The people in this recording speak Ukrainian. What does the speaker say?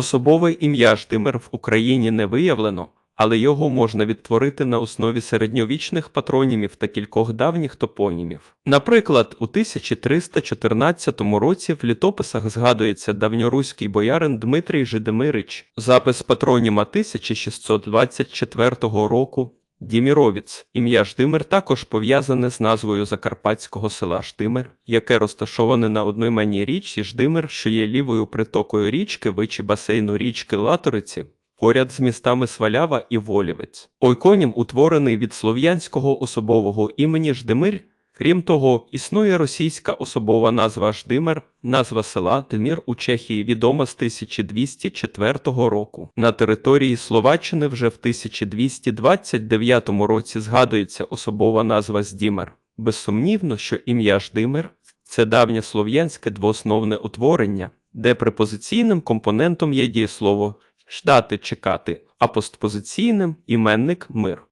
Особове ім'я Ждимир в Україні не виявлено, але його можна відтворити на основі середньовічних патронімів та кількох давніх топонімів. Наприклад, у 1314 році в літописах згадується давньоруський боярин Дмитрій Жидемирич, Запис патроніма 1624 року Діміровіц. Ім'я Ждимир також пов'язане з назвою закарпатського села Ждимир, яке розташоване на одноіменній річці Ждимир, що є лівою притокою річки вичі басейну річки Латориці, поряд з містами Свалява і Волівець. Ойконім утворений від слов'янського особового імені Ждимир. Крім того, існує російська особова назва Ждимир, назва села Демір у Чехії відома з 1204 року. На території Словаччини вже в 1229 році згадується особова назва Здімер. Безсумнівно, що ім'я Ждимир це давнє слов'янське двоосновне утворення, де препозиційним компонентом є дієслово ждати чекати, а постпозиційним іменник мир.